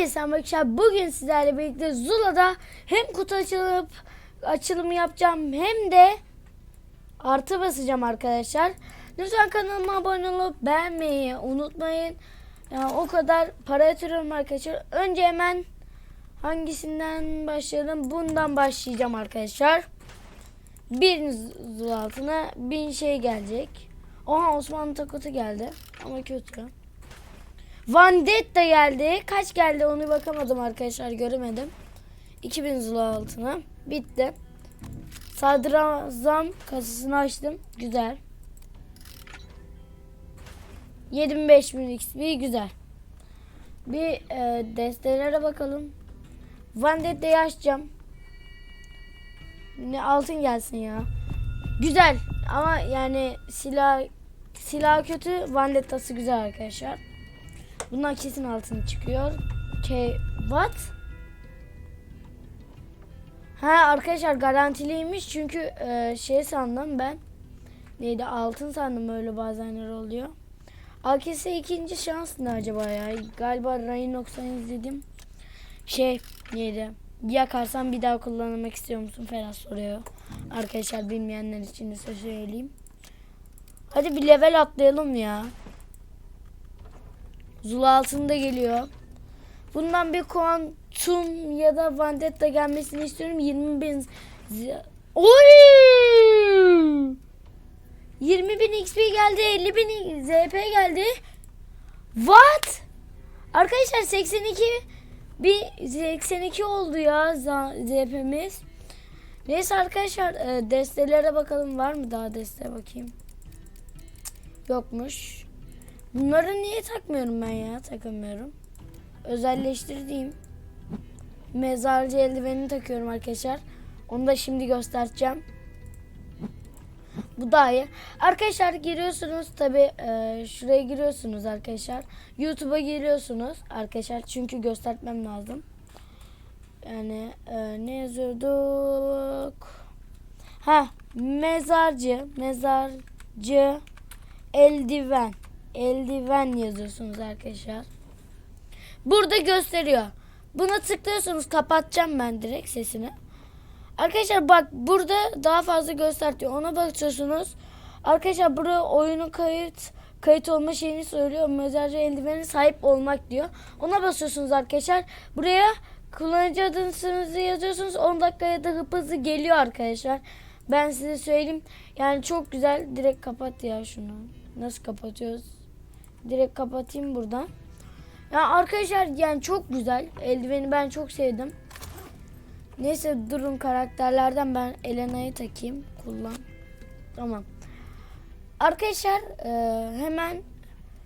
Herkese arkadaşlar bugün sizlerle birlikte Zula'da hem kutu açılıp açılımı yapacağım hem de artı basacağım arkadaşlar. Lütfen kanalıma abone olup beğenmeyi unutmayın. Yani o kadar para yatırıyorum arkadaşlar. Önce hemen hangisinden başlayalım? Bundan başlayacağım arkadaşlar. Bir Zula altına bin şey gelecek. Oha Osmanlı takotu geldi ama kötü. Vandetta geldi. Kaç geldi onu bakamadım arkadaşlar göremedim. 2000 zula altına. Bitti. Sadrazam kasasını açtım. Güzel. 7500 XP güzel. Bir e, destelere bakalım. Vandetta'yı açacağım. Ne altın gelsin ya. Güzel ama yani silah silah kötü, Vandetta'sı güzel arkadaşlar. Bundan kesin altın çıkıyor. K what? Ha arkadaşlar garantiliymiş çünkü e, şey sandım ben. Neydi altın sandım öyle bazenler oluyor. AKS ikinci şans ne acaba ya? Galiba Rhinox'tan izledim. Şey neydi? Yakarsan bir daha kullanmak istiyor musun falan soruyor. Arkadaşlar bilmeyenler için de söyleyeyim. Hadi bir level atlayalım ya. Zula altında geliyor. Bundan bir kuantum ya da Vandetta gelmesini istiyorum. 20 bin Oy! 20 bin XP geldi. 50 bin ZP geldi. What? Arkadaşlar 82 bir 82 oldu ya ZP'miz. Neyse arkadaşlar e, destelere bakalım var mı daha deste bakayım. Yokmuş. Bunları niye takmıyorum ben ya? Takamıyorum. Özelleştirdiğim mezarcı eldivenini takıyorum arkadaşlar. Onu da şimdi göstereceğim. Bu daha iyi. Arkadaşlar giriyorsunuz tabi şuraya giriyorsunuz arkadaşlar. YouTube'a giriyorsunuz arkadaşlar çünkü göstermem lazım. Yani e, ne yazıyorduk? Ha mezarcı mezarcı eldiven eldiven yazıyorsunuz arkadaşlar. Burada gösteriyor. Buna tıklıyorsunuz kapatacağım ben direkt sesini. Arkadaşlar bak burada daha fazla gösteriyor. Ona bakıyorsunuz. Arkadaşlar burada oyunu kayıt kayıt olma şeyini söylüyor. Mezarcı eldiveni sahip olmak diyor. Ona basıyorsunuz arkadaşlar. Buraya kullanıcı adınızı yazıyorsunuz. 10 dakikaya da hıp hızlı geliyor arkadaşlar. Ben size söyleyeyim. Yani çok güzel. Direkt kapat ya şunu. Nasıl kapatıyoruz? Direkt kapatayım buradan. Ya arkadaşlar yani çok güzel. Eldiveni ben çok sevdim. Neyse durun karakterlerden ben Elena'yı takayım. Kullan. Tamam. Arkadaşlar e, hemen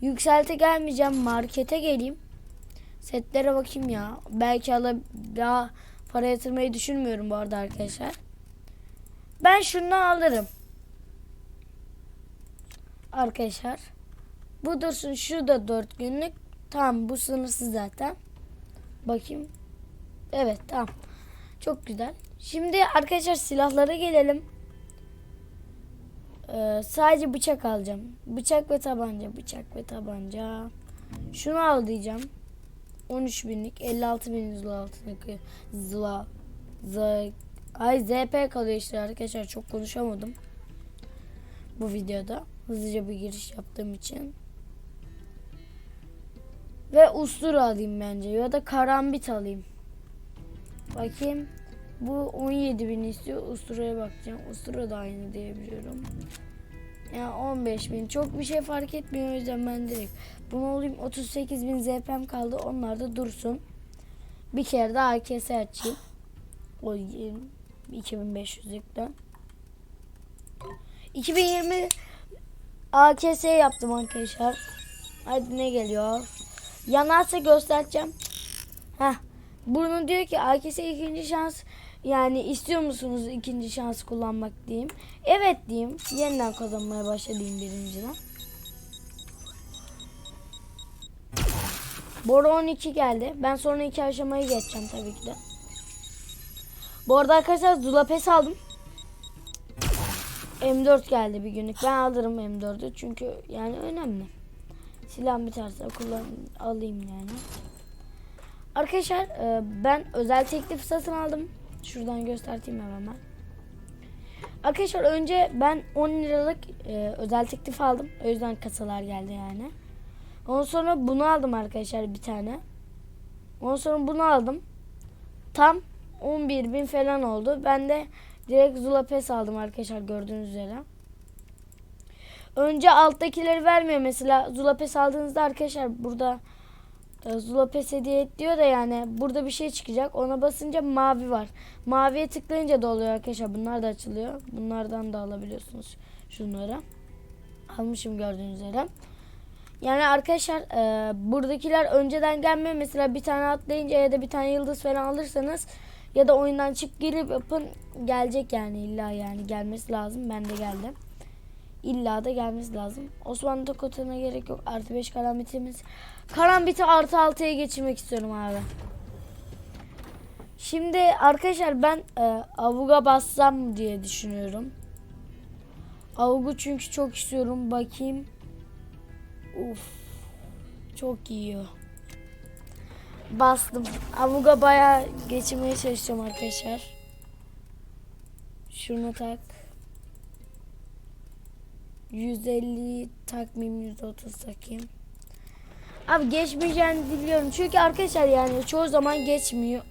yükselte gelmeyeceğim. Markete geleyim. Setlere bakayım ya. Belki ala daha para yatırmayı düşünmüyorum bu arada arkadaşlar. Ben şundan alırım. Arkadaşlar. Bu dursun şu da 4 günlük. Tamam bu sınırsız zaten. Bakayım. Evet tamam. Çok güzel. Şimdi arkadaşlar silahlara gelelim. Ee, sadece bıçak alacağım. Bıçak ve tabanca. Bıçak ve tabanca. Şunu al diyeceğim. 13 binlik. 56 bin zula altındaki zula. Z Ay ZP kalıyor işte arkadaşlar. Çok konuşamadım. Bu videoda. Hızlıca bir giriş yaptığım için. Ve ustura alayım bence. Ya da karambit alayım. Bakayım. Bu 17 bin istiyor. Ustura'ya bakacağım. Ustura da aynı diyebiliyorum. Yani 15 bin. Çok bir şey fark etmiyor o yüzden ben direkt. Bunu alayım. 38 bin ZP'm kaldı. Onlar da dursun. Bir kere daha AKS açayım. O 2500'lükten. 2020 AKS yaptım arkadaşlar. Hadi ne geliyor? Yanarsa göstereceğim. Heh. Bunu diyor ki AKS ikinci şans yani istiyor musunuz ikinci şans kullanmak diyeyim. Evet diyeyim. Yeniden kazanmaya başlayayım birinciden. Bora 12 geldi. Ben sonra iki aşamayı geçeceğim tabii ki de. Bu arada arkadaşlar Zulapes aldım. M4 geldi bir günlük. Ben alırım M4'ü çünkü yani önemli. Silah biterse kullan alayım yani. Arkadaşlar e, ben özel teklif satın aldım. Şuradan göstereyim hemen. Arkadaşlar önce ben 10 liralık e, özel teklif aldım. O yüzden kasalar geldi yani. Ondan sonra bunu aldım arkadaşlar bir tane. Ondan sonra bunu aldım. Tam 11 bin falan oldu. Ben de direkt Zula Pes aldım arkadaşlar gördüğünüz üzere. Önce alttakileri vermiyor mesela Zula Pes aldığınızda arkadaşlar burada e, Zula Pes hediye et diyor da yani burada bir şey çıkacak. Ona basınca mavi var. Maviye tıklayınca da oluyor arkadaşlar. Bunlar da açılıyor. Bunlardan da alabiliyorsunuz şunları. Almışım gördüğünüz üzere. Yani arkadaşlar e, buradakiler önceden gelmiyor. Mesela bir tane atlayınca ya da bir tane yıldız falan alırsanız ya da oyundan çık gelip yapın gelecek yani illa yani gelmesi lazım. Ben de geldim. İlla da gelmesi lazım. Osmanlı Tokot'una gerek yok. Artı 5 karambitimiz. Karambiti artı 6'ya geçirmek istiyorum abi. Şimdi arkadaşlar ben e, avuga bassam diye düşünüyorum. Avugu çünkü çok istiyorum. Bakayım. Uf. Çok iyi. Bastım. Avuga bayağı geçirmeye çalışacağım arkadaşlar. Şunu tak. 150 takmayayım 130 takayım. Abi geçmeyeceğini biliyorum. Çünkü arkadaşlar yani çoğu zaman geçmiyor.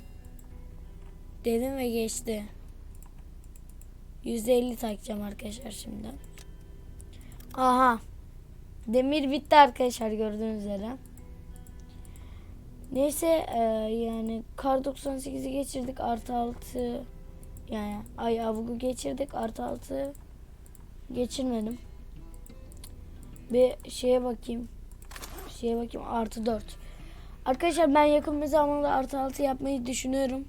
Dedim ve geçti. 150 takacağım arkadaşlar şimdi. Aha. Demir bitti arkadaşlar gördüğünüz üzere. Neyse e, yani kar 98'i geçirdik artı 6 yani ay avugu geçirdik artı 6 geçirmedim. Bir şeye bakayım. Şeye bakayım artı 4. Arkadaşlar ben yakın bir zamanda artı 6 yapmayı düşünüyorum.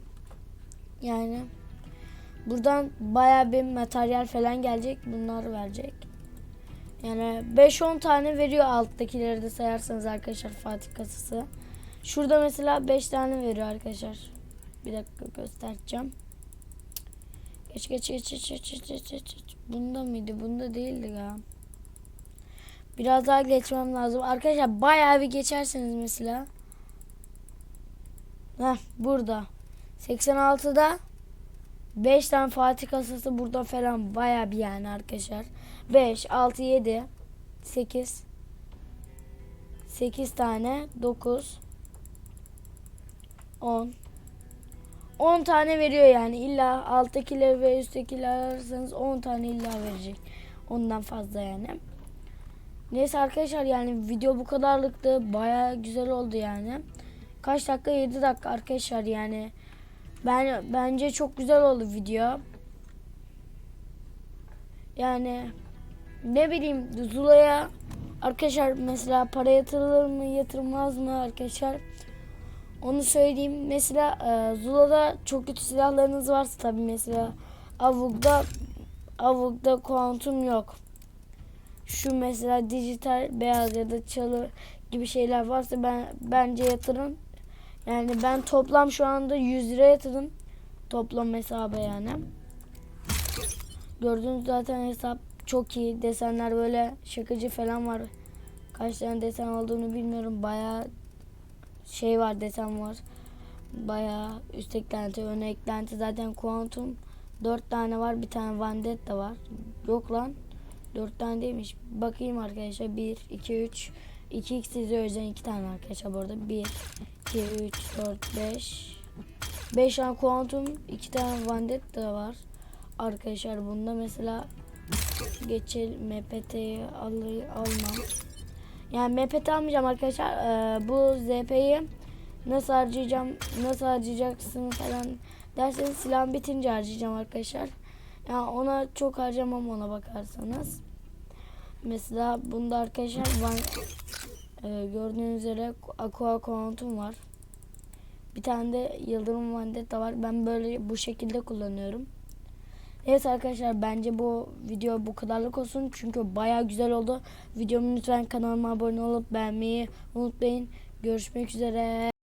Yani buradan baya bir materyal falan gelecek. Bunlar verecek. Yani 5-10 tane veriyor alttakileri de sayarsanız arkadaşlar Fatih kasası. Şurada mesela 5 tane veriyor arkadaşlar. Bir dakika göstereceğim. Geç geç geç geç geç geç geç. Bunda mıydı? Bunda değildi galiba. Biraz daha geçmem lazım. Arkadaşlar bayağı bir geçerseniz mesela. Heh burada. 86'da 5 tane Fatih kasası burada falan bayağı bir yani arkadaşlar. 5, 6, 7, 8, 8 tane, 9, 10. 10 tane veriyor yani. İlla alttakileri ve üsttekileri alırsanız 10 tane illa verecek. Ondan fazla yani. Neyse arkadaşlar yani video bu kadarlıktı. Baya güzel oldu yani. Kaç dakika? 7 dakika arkadaşlar yani. Ben bence çok güzel oldu video. Yani ne bileyim Zula'ya arkadaşlar mesela para yatırılır mı yatırılmaz mı arkadaşlar onu söyleyeyim. Mesela e, Zula'da çok kötü silahlarınız varsa tabi mesela Avuk'da Avuk'da kuantum yok. Şu mesela dijital beyaz ya da çalı gibi şeyler varsa ben bence yatırın. Yani ben toplam şu anda 100 lira yatırdım. Toplam hesaba yani. Gördüğünüz zaten hesap çok iyi. Desenler böyle şakacı falan var. Kaç tane desen olduğunu bilmiyorum. Bayağı şey var desen var. Bayağı üst eklenti, ön eklenti zaten kuantum 4 tane var. Bir tane Vendetta var. Yok lan. 4 tane değilmiş. Bakayım arkadaşlar. 1, 2, 3. 2x size özel 2 tane arkadaşlar bu arada. 1, 2, 3, 4, 5. 5 tane kuantum, 2 tane Vendetta var. Arkadaşlar bunda mesela geçel MPT'yi almam. Yani MPT almayacağım arkadaşlar. Ee, bu ZP'yi nasıl harcayacağım, nasıl harcayacaksın falan derseniz silahım bitince harcayacağım arkadaşlar. Yani ona çok harcamam ona bakarsanız. Mesela bunda arkadaşlar van, e, gördüğünüz üzere Aqua Quantum var. Bir tane de Yıldırım Vendetta var. Ben böyle bu şekilde kullanıyorum. Evet arkadaşlar bence bu video bu kadarlık olsun. Çünkü baya güzel oldu. Videomu lütfen kanalıma abone olup beğenmeyi unutmayın. Görüşmek üzere.